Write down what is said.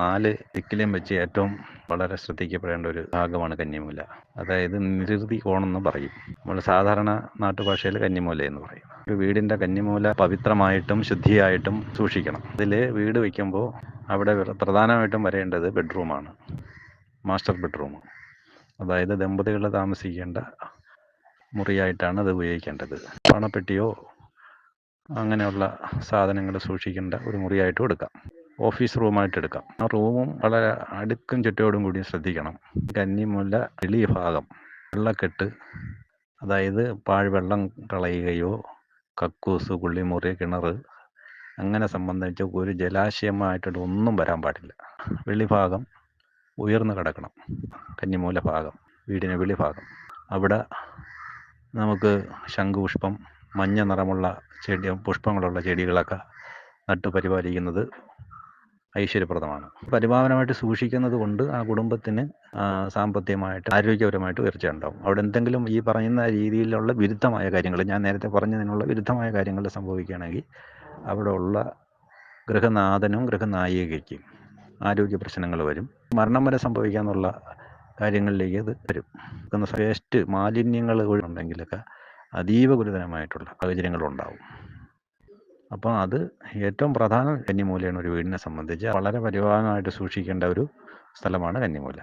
നാല് ദിക്കിലും വെച്ച് ഏറ്റവും വളരെ ശ്രദ്ധിക്കപ്പെടേണ്ട ഒരു ഭാഗമാണ് കന്നിമൂല. അതായത് നിരുതി കോണെന്ന് പറയും. നമ്മൾ സാധാരണ നാട്ടുഭാഷയിൽ കന്നിമൂല എന്ന് പറയും. ഒരു വീടിന്റെ കന്നിമൂല പവിത്രമായിട്ടും ശുദ്ധിയായിട്ടും സൂക്ഷിക്കണം. അതിൽ വീട് വയ്ക്കുമ്പോൾ അവിടെ പ്രധാനമായിട്ടും വരേണ്ടത് ബെഡ്റൂമാണ് മാസ്റ്റർ ബെഡ്റൂം അതായത് ദമ്പതികൾ താമസിക്കേണ്ട മുറിയായിട്ടാണ് അത് ഉപയോഗിക്കേണ്ടത്. പണപ്പെട്ടിയോ അങ്ങനെയുള്ള സാധനങ്ങൾ സൂക്ഷിക്കേണ്ട ഒരു മുറിയായിട്ടും എടുക്കാം ഓഫീസ് റൂമായിട്ട് എടുക്കാം. ആ റൂമും വളരെ അടുക്കും ചുറ്റോടും കൂടി ശ്രദ്ധിക്കണം. കന്നിമുല്ല വെളി ഭാഗം വെള്ളക്കെട്ട് അതായത് പാഴ്വെള്ളം കളയുകയോ കക്കൂസ് കുള്ളിമുറി കിണർ അങ്ങനെ സംബന്ധിച്ച് ഒരു ജലാശയമായിട്ട് ഒന്നും വരാൻ പാടില്ല. വെളിഭാഗം ഉയർന്നു കിടക്കണം. കന്നിമൂല ഭാഗം വീടിന് വെളിഭാഗം. അവിടെ നമുക്ക് ശംഖുപുഷ്പം മഞ്ഞ നിറമുള്ള ചെടി പുഷ്പങ്ങളുള്ള ചെടികളൊക്കെ നട്ടു പരിപാലിക്കുന്നത് ഐശ്വര്യപ്രദമാണ്. പരിപാവനമായിട്ട് സൂക്ഷിക്കുന്നത് കൊണ്ട് ആ കുടുംബത്തിന് സാമ്പത്തികമായിട്ട് ആരോഗ്യപരമായിട്ട് ഉയർച്ച ഉണ്ടാവും. അവിടെ എന്തെങ്കിലും ഈ പറയുന്ന രീതിയിലുള്ള വിരുദ്ധമായ കാര്യങ്ങൾ ഞാൻ നേരത്തെ പറഞ്ഞതിനുള്ള വിരുദ്ധമായ കാര്യങ്ങൾ സംഭവിക്കുകയാണെങ്കിൽ അവിടെ ഉള്ള ഗൃഹനാഥനും ഗൃഹനായികയ്ക്കും ആരോഗ്യ പ്രശ്നങ്ങൾ വരും. മരണം വരെ സംഭവിക്കാന്നുള്ള കാര്യങ്ങളിലേക്ക് അത് വരും. വേസ്റ്റ് മാലിന്യങ്ങൾ ഉണ്ടെങ്കിലൊക്കെ അതീവ ഗുരുതരമായിട്ടുള്ള സാഹചര്യങ്ങളുണ്ടാവും. അപ്പോൾ അത് ഏറ്റവും പ്രധാന കന്നിമൂലയാണ് ഒരു വീടിനെ സംബന്ധിച്ച്. വളരെ പരിപാലനമായിട്ട് സൂക്ഷിക്കേണ്ട ഒരു സ്ഥലമാണ് കന്നിമൂല.